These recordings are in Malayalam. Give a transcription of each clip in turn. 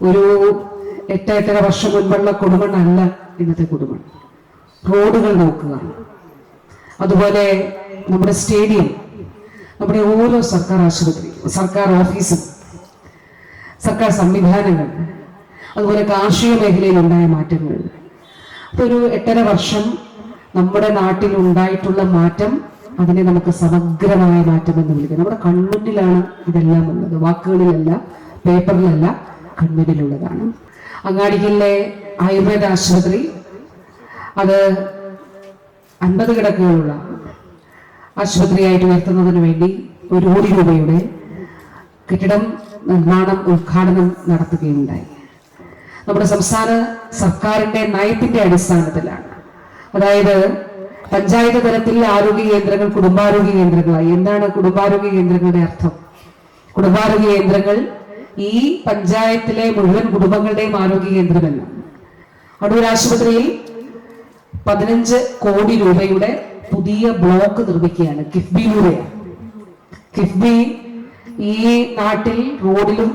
ഒരു എട്ട് എട്ടര വർഷം മുൻപുള്ള കുടുംബനല്ല ഇന്നത്തെ കുടുംബം റോഡുകൾ നോക്കുക. അതുപോലെ നമ്മുടെ സ്റ്റേഡിയം നമ്മുടെ ഓരോ സർക്കാർ ആശുപത്രി സർക്കാർ ഓഫീസും സർക്കാർ സംവിധാനങ്ങൾ അതുപോലെ കാർഷിക മേഖലയിൽ ഉണ്ടായ മാറ്റങ്ങൾ. അപ്പൊ ഒരു എട്ടര വർഷം നമ്മുടെ നാട്ടിൽ ഉണ്ടായിട്ടുള്ള മാറ്റം അതിനെ നമുക്ക് സമഗ്രമായ മാറ്റം എന്ന് വിളിക്കാം നമ്മുടെ കണ്ണുന്നിലാണ് ഇതെല്ലാം ഉള്ളത്. വാക്കുകളിലല്ല പേപ്പറിലല്ല കൺമുന്നിലുള്ളതാണ് അങ്ങാടിയിലെ ആയുർവേദ ആശുപത്രി അത് അൻപത് കിടക്കുകളുള്ള ആശുപത്രിയായിട്ട് ഉയർത്തുന്നതിന് വേണ്ടി ഒരു കോടി രൂപയുടെ കെട്ടിടം നിർമ്മാണം ഉദ്ഘാടനം നടത്തുകയുണ്ടായി. നമ്മുടെ സംസ്ഥാന സർക്കാരിന്റെ നയത്തിന്റെ അടിസ്ഥാനത്തിലാണ്. അതായത് പഞ്ചായത്ത് തലത്തിൽ ആരോഗ്യ കേന്ദ്രങ്ങൾ കുടുംബാരോഗ്യ കേന്ദ്രങ്ങളായി. എന്താണ് കുടുംബാരോഗ്യ കേന്ദ്രങ്ങളുടെ അർത്ഥം? കുടുംബാരോഗ്യ കേന്ദ്രങ്ങൾ ഈ പഞ്ചായത്തിലെ മുഴുവൻ കുടുംബങ്ങളുടെയും ആരോഗ്യ കേന്ദ്രമല്ല. അടൂർ ആശുപത്രിയിൽ പതിനഞ്ച് കോടി രൂപയുടെ പുതിയ ബ്ലോക്ക് നിർമ്മിക്കുകയാണ്. കിഫ്ബിയിലൂടെയാണ് കിഫ്ബി ഈ നാട്ടിൽ റോഡിലും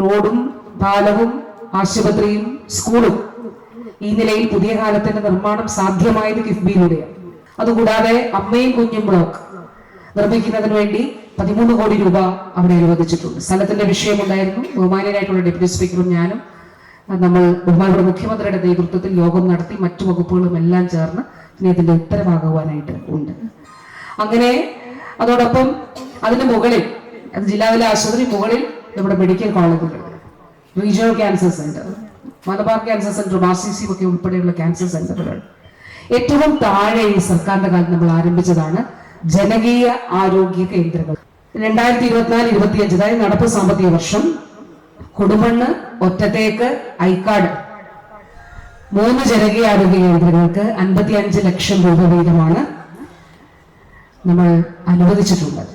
റോഡും പാലവും ആശുപത്രിയും സ്കൂളും ഈ നിലയിൽ പുതിയ കാലത്തിന്റെ നിർമ്മാണം സാധ്യമായത് കിഫ്ബിയിലൂടെയാണ് അതുകൂടാതെ അമ്മയും കുഞ്ഞും ബ്ലോക്ക് നിർമ്മിക്കുന്നതിന് വേണ്ടി പതിമൂന്ന് കോടി രൂപ അവിടെ അനുവദിച്ചിട്ടുണ്ട്. സ്ഥലത്തിന്റെ വിഷയമുണ്ടായിരുന്നു. ബഹുമാനീയനായിട്ടുള്ള ഡെപ്യൂട്ടി സ്പീക്കറും ഞാനും നമ്മൾ ബഹുമാനപ്പെട്ട മുഖ്യമന്ത്രിയുടെ നേതൃത്വത്തിൽ യോഗം നടത്തി മറ്റു വകുപ്പുകളും എല്ലാം ചേർന്ന് ഇനി അതിന്റെ ഉത്തരവാകുവാനായിട്ട് ഉണ്ട്. അങ്ങനെ അതോടൊപ്പം അതിന് മുകളിൽ അത് ജില്ലാതല ആശുപത്രി മുകളിൽ നമ്മുടെ മെഡിക്കൽ കോളേജുകൾ regional cancer centre Malabar cancer centre R C C ഒക്കെ ഉൾപ്പെടെയുള്ള ക്യാൻസർ സെന്ററുകൾ ഏറ്റവും താഴെ ഈ സർക്കാരിന്റെ കാലത്ത് നമ്മൾ ആരംഭിച്ചതാണ് ജനകീയ ആരോഗ്യ കേന്ദ്രങ്ങൾ. രണ്ടായിരത്തി ഇരുപത്തിനാല് ഇരുപത്തിയഞ്ച് അതായത് നടപ്പ് സാമ്പത്തിക വർഷം കൊടുമണ്ണ് ഒറ്റത്തേക്ക് ഐക്കാട്. മൂന്ന് ജനകീയ ആരോഗ്യ കേന്ദ്രങ്ങൾക്ക് അൻപത്തി അഞ്ച് ലക്ഷം രൂപ വീതമാണ് നമ്മൾ അനുവദിച്ചിട്ടുള്ളത്.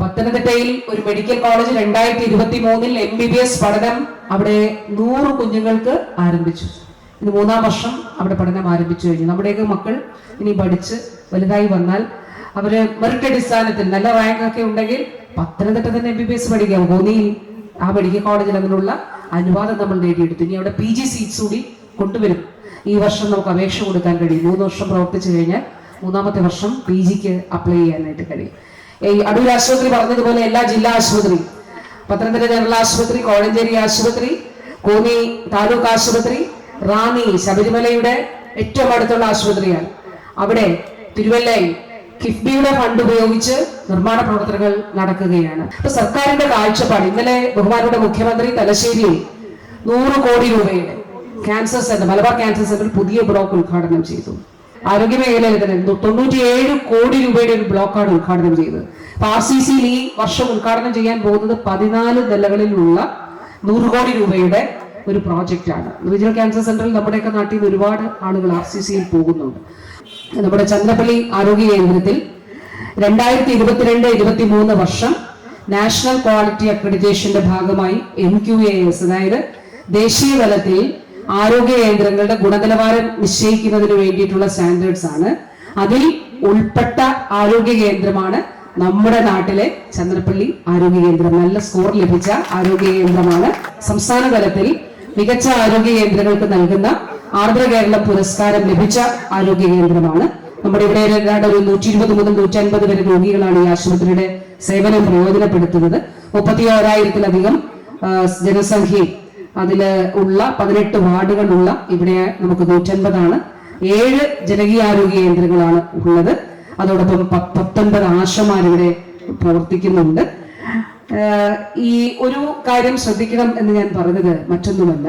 പത്തനംതിട്ടയിൽ ഒരു മെഡിക്കൽ കോളേജ് രണ്ടായിരത്തി ഇരുപത്തി മൂന്നിൽ എം ബി ബി എസ് പഠനം അവിടെ നൂറ് കുഞ്ഞുങ്ങൾക്ക് ആരംഭിച്ചു. ഇത് മൂന്നാം വർഷം അവിടെ പഠനം ആരംഭിച്ചു കഴിഞ്ഞു. നമ്മുടെയൊക്കെ മക്കൾ ഇനി പഠിച്ച് വലുതായി വന്നാൽ അവർ മെറിറ്റ് അടിസ്ഥാനത്തിൽ നല്ല റാങ്ക് ഒക്കെ ഉണ്ടെങ്കിൽ പത്തനംതിട്ട തന്നെ എം ബി ബി എസ് പഠിക്കാം. കോന്നിയിൽ ആ മെഡിക്കൽ കോളേജിൽ അതിനുള്ള അനുവാദം നമ്മൾ നേടിയെടുത്തു. ഇനി അവിടെ പി ജി സീറ്റ്സ് കൂടി കൊണ്ടുവരും. ഈ വർഷം നമുക്ക് അപേക്ഷ കൊടുക്കാൻ കഴിയും. മൂന്ന് വർഷം പ്രവർത്തിച്ചു കഴിഞ്ഞാൽ മൂന്നാമത്തെ വർഷം പി ജിക്ക് അപ്ലൈ ചെയ്യാനായിട്ട് കഴിയും. ഈ അടൂർ ആശുപത്രി പറഞ്ഞതുപോലെ എല്ലാ ജില്ലാ ആശുപത്രി പത്തനംതിട്ട ജനറൽ ആശുപത്രി കോഴഞ്ചേരി ആശുപത്രി കോന്നി താലൂക്ക് ആശുപത്രി റാന്നി ശബരിമലയുടെ ഏറ്റവും അടുത്തുള്ള ആശുപത്രിയാണ്. അവിടെ തിരുവല്ലയിൽ കിഫ്ബിയുടെ ഫണ്ട് ഉപയോഗിച്ച് നിർമ്മാണ പ്രവർത്തനങ്ങൾ നടക്കുകയാണ്. ഇപ്പൊ സർക്കാരിന്റെ കാഴ്ചപ്പാട് ഇന്നലെ ബഹുമാനയുടെ മുഖ്യമന്ത്രി തലശ്ശേരിയിൽ നൂറ് കോടി രൂപയുടെ cancer centre Malabar cancer centre പുതിയ ബ്ലോക്ക് ഉദ്ഘാടനം ചെയ്തു. ആരോഗ്യ മേഖലയിൽ തന്നെ തൊണ്ണൂറ്റിയേഴ് കോടി രൂപയുടെ ഒരു ബ്ലോക്കാണ് ഉദ്ഘാടനം ചെയ്തത്. അപ്പൊ ആർ സി സിയിൽ ഈ വർഷം ഉദ്ഘാടനം ചെയ്യാൻ പോകുന്നത് പതിനാല് നിലകളിലുള്ള നൂറ് കോടി രൂപയുടെ ഒരു പ്രോജക്റ്റ് ആണ് റീജിയണൽ ക്യാൻസർ സെന്ററിൽ നമ്മുടെയൊക്കെ നാട്ടിൽ നിന്ന് ഒരുപാട് ആളുകൾ ആർ സി സിയിൽ പോകുന്നുണ്ട്. നമ്മുടെ ചന്ദ്രപ്പള്ളി ആരോഗ്യ കേന്ദ്രത്തിൽ രണ്ടായിരത്തി ഇരുപത്തിരണ്ട് ഇരുപത്തി മൂന്ന് വർഷം നാഷണൽ ക്വാളിറ്റി അക്രഡിറ്റേഷന്റെ ഭാഗമായി എം ക്യു എ എസ് അതായത് ദേശീയ തലത്തിൽ ആരോഗ്യ കേന്ദ്രങ്ങളുടെ ഗുണനിലവാരം നിശ്ചയിക്കുന്നതിന് വേണ്ടിയിട്ടുള്ള സ്റ്റാൻഡേർഡ്സ് ആണ്. അതിൽ ഉൾപ്പെട്ട ആരോഗ്യ കേന്ദ്രമാണ് നമ്മുടെ നാട്ടിലെ ചന്ദ്രപ്പള്ളി ആരോഗ്യ കേന്ദ്രം. നല്ല സ്കോർ ലഭിച്ച ആരോഗ്യ കേന്ദ്രമാണ് സംസ്ഥാന തലത്തിൽ മികച്ച ആരോഗ്യ കേന്ദ്രങ്ങൾക്ക് നൽകുന്ന ആർദ്ര കേരള പുരസ്കാരം ലഭിച്ച ആരോഗ്യ കേന്ദ്രമാണ്. നമ്മുടെ ഇവിടെ ഏതാണ്ട് ഒരു നൂറ്റി ഇരുപത് മുതൽ നൂറ്റി അൻപത് വരെ രോഗികളാണ് ഈ ആശുപത്രിയുടെ സേവനം പ്രയോജനപ്പെടുത്തുന്നത്. മുപ്പത്തി ഓരായിരത്തിലധികം ജനസംഖ്യയും അതിൽ ഉള്ള പതിനെട്ട് വാർഡുകളുള്ള ഇവിടെ നമുക്ക് നൂറ്റൻപതാണ്. ഏഴ് ജനകീയാരോഗ്യ കേന്ദ്രങ്ങളാണ് ഉള്ളത്. അതോടൊപ്പം പത്തൊൻപത് ആശമാരിവിടെ പ്രവർത്തിക്കുന്നുണ്ട്. ഈ ഒരു കാര്യം ശ്രദ്ധിക്കണം എന്ന് ഞാൻ പറഞ്ഞത് മറ്റൊന്നുമല്ല.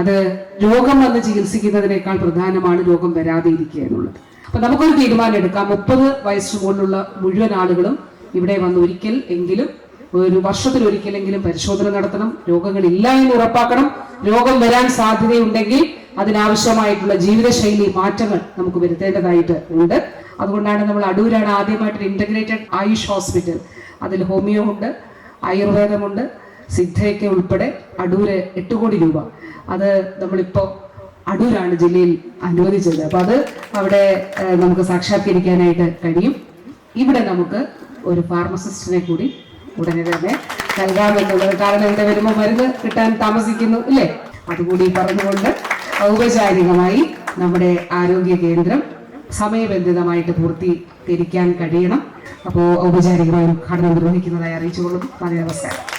അത് രോഗം വന്ന് ചികിത്സിക്കുന്നതിനേക്കാൾ പ്രധാനമാണ് രോഗം വരാതെ ഇരിക്കുക എന്നുള്ളത്. അപ്പൊ നമുക്കൊരു തീരുമാനം എടുക്കാം. മുപ്പത് വയസ്സ് മുകളിലുള്ള മുഴുവൻ ആളുകളും ഇവിടെ വന്ന് ഒരിക്കൽ എങ്കിലും ഒരു വർഷത്തിൽ ഒരിക്കലെങ്കിലും പരിശോധന നടത്തണം. രോഗങ്ങൾ ഇല്ല എന്ന് ഉറപ്പാക്കണം. രോഗം വരാൻ സാധ്യതയുണ്ടെങ്കിൽ അതിനാവശ്യമായിട്ടുള്ള ജീവിതശൈലി മാറ്റങ്ങൾ നമുക്ക് വരുത്തേണ്ടതായിട്ട് ഉണ്ട്. അതുകൊണ്ടാണ് നമ്മൾ അടൂരാണ് ആദ്യമായിട്ട് ഇന്റഗ്രേറ്റഡ് ആയുഷ് ഹോസ്പിറ്റൽ അതിൽ ഹോമിയോ ഉണ്ട്. ആയുർവേദമുണ്ട് സിദ്ധയൊക്കെ ഉൾപ്പെടെ അടൂര് എട്ട് കോടി രൂപ. അത് നമ്മളിപ്പോ അടൂരാണ് ജില്ലയിൽ അനുവദിച്ചത്. അപ്പൊ അത് അവിടെ നമുക്ക് സാക്ഷാത്കരിക്കാനായിട്ട് കഴിയും. ഇവിടെ നമുക്ക് ഒരു ഫാർമസിസ്റ്റിനെ കൂടി ഉടനെ തന്നെ നൽകാമെന്നുള്ളത്. കാരണം ഇവിടെ വരുമ്പോൾ മരുന്ന് കിട്ടാൻ താമസിക്കുന്നു ഇല്ലേ? അതുകൂടി പറഞ്ഞുകൊണ്ട് ഔപചാരികമായി നമ്മുടെ ആരോഗ്യ കേന്ദ്രം സമയബന്ധിതമായിട്ട് പൂർത്തീകരിക്കാൻ കഴിയണം. അപ്പോൾ ഔപചാരികമായി ഉദ്ഘാടനം നിർവഹിക്കുന്നതായി അറിയിച്ചുകൊള്ളുന്നു. നന്ദി നമസ്കാരം.